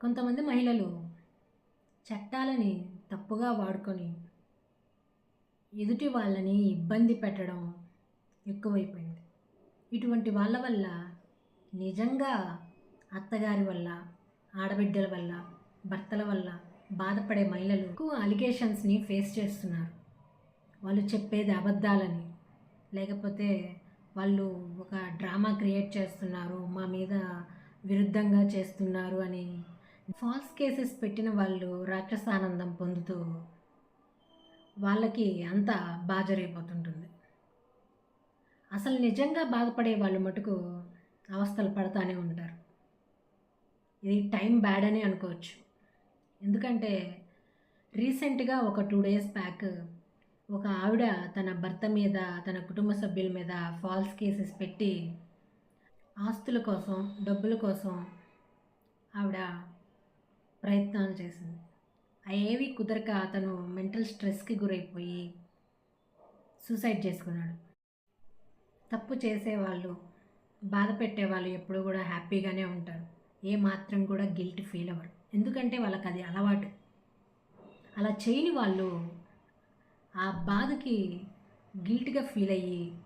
కొంతమంది మహిళలు చట్టాలని తప్పుగా వాడుకొని ఎదుటి వాళ్ళని ఇబ్బంది పెట్టడం ఎక్కువైపోయింది. ఇటువంటి వాళ్ళ వల్ల నిజంగా అత్తగారి వల్ల ఆడబిడ్డల వల్ల భర్తల వల్ల బాధపడే మహిళలు ఎక్కువ అలిగేషన్స్ని ఫేస్ చేస్తున్నారు. వాళ్ళు చెప్పేది అబద్ధాలని. లేకపోతే వాళ్ళు ఒక డ్రామా క్రియేట్ చేస్తున్నారు మా మీద విరుద్ధంగా చేస్తున్నారు అని ఫాల్స్ కేసెస్ పెట్టిన వాళ్ళు రాక్షసానందం పొందుతూ వాళ్ళకి అంతా బాజరైపోతుంటుంది. అసలు నిజంగా బాధపడే వాళ్ళు మటుకు అవస్థలు పడతానే ఉంటారు. ఇది టైం బ్యాడ్ అని అనుకోవచ్చు. ఎందుకంటే రీసెంట్గా ఒక టూ డేస్ బ్యాక్ ఒక ఆవిడ తన భర్త మీద తన కుటుంబ సభ్యుల మీద ఫాల్స్ కేసెస్ పెట్టి ఆస్తుల కోసం డబ్బుల కోసం ఆవిడ ప్రయత్నాలు చేసింది. ఏవి కుదరక అతను మెంటల్ స్ట్రెస్కి గురైపోయి సూసైడ్ చేసుకున్నాడు. తప్పు చేసేవాళ్ళు బాధ పెట్టేవాళ్ళు ఎప్పుడు కూడా హ్యాపీగానే ఉంటారు. ఏ మాత్రం కూడా గిల్ట్ ఫీల్ అవ్వరు. ఎందుకంటే వాళ్ళకి అది అలవాటు. అలా చేయని వాళ్ళు ఆ బాధకి గిల్ట్గా ఫీల్ అయ్యి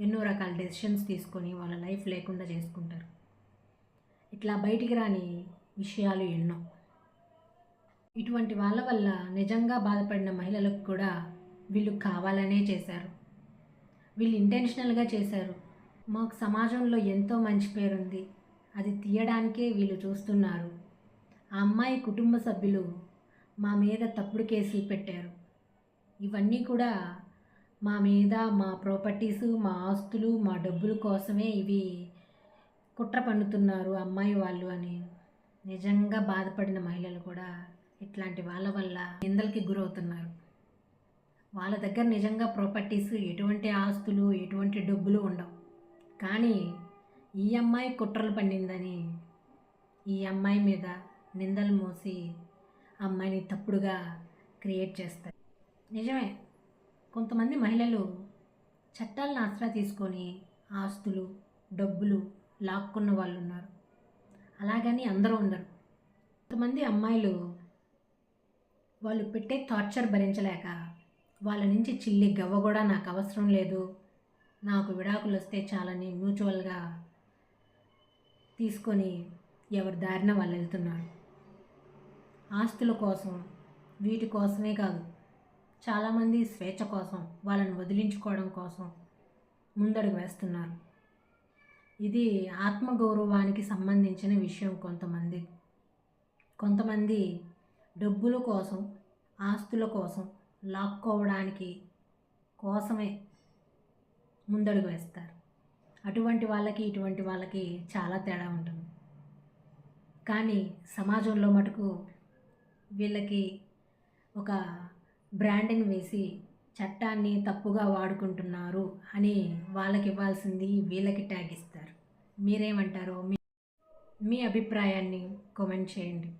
ఎన్నో రకాల డెసిషన్స్ తీసుకొని వాళ్ళ లైఫ్ లేకుండా చేసుకుంటారు. ఇట్లా బయటికి రాని విషయాలు ఎన్నో. ఇటువంటి వాళ్ళ వల్ల నిజంగా బాధపడిన మహిళలకు కూడా వీళ్ళు కావాలనే చేశారు. వీళ్ళు ఇంటెన్షనల్గా చేశారు. మాకు సమాజంలో ఎంతో మంచి పేరుంది. అది తీయడానికే వీళ్ళు చూస్తున్నారు. ఆ అమ్మాయి కుటుంబ సభ్యులు మా మీద తప్పుడు కేసులు పెట్టారు. ఇవన్నీ కూడా మా మీద మా ప్రాపర్టీస్ మా ఆస్తులు మా డబ్బుల కోసమే ఇవి కుట్ర పన్నుతున్నారు అమ్మాయి వాళ్ళు అని నిజంగా బాధపడిన మహిళలు కూడా ఇట్లాంటి వాళ్ళ వల్ల నిందలకి గురవుతున్నారు. వాళ్ళ దగ్గర నిజంగా ప్రాపర్టీస్ ఎటువంటి ఆస్తులు ఎటువంటి డబ్బులు ఉండవు. కానీ ఈ అమ్మాయి కుట్రలు పండిందని ఈ అమ్మాయి మీద నిందలు మోసి అమ్మాయిని తప్పుడుగా క్రియేట్ చేస్తారు. నిజమే కొంతమంది మహిళలు చట్టాలను ఆసరా తీసుకొని ఆస్తులు డబ్బులు లాక్కున్న వాళ్ళు ఉన్నారు అలాగని అందరూ ఉండరు. కొంతమంది అమ్మాయిలు వాళ్ళు పెట్టే టార్చర్ భరించలేక వాళ్ళ నుంచి చిల్లి గవ్వ కూడా నాకు అవసరం లేదు. నాకు విడాకులు వస్తే చాలని మ్యూచువల్గా తీసుకొని ఎవరి దారిన వాళ్ళు వెళ్తున్నారు. ఆస్తుల కోసం వీటి కోసమే కాదు చాలామంది స్వేచ్ఛ కోసం వాళ్ళని వదిలించుకోవడం కోసం ముందడుగు వేస్తున్నారు. ఇది ఆత్మగౌరవానికి సంబంధించిన విషయం కొంతమంది. కొంతమంది డబ్బుల కోసం ఆస్తుల కోసం లాక్కోవడానికి కోసమే ముందడుగు వేస్తారు. అటువంటి వాళ్ళకి ఇటువంటి వాళ్ళకి చాలా తేడా ఉంటుంది. కానీ సమాజంలో మటుకు వీళ్ళకి ఒక బ్రాండింగ్ వేసి చట్టాన్ని తప్పుగా వాడుకుంటున్నారు అని వాళ్ళకి ఇవ్వాల్సింది వీళ్ళకి ట్యాగ్ ఇస్తారు. మీరేమంటారో మీ మీ అభిప్రాయాన్ని కామెంట్ చేయండి.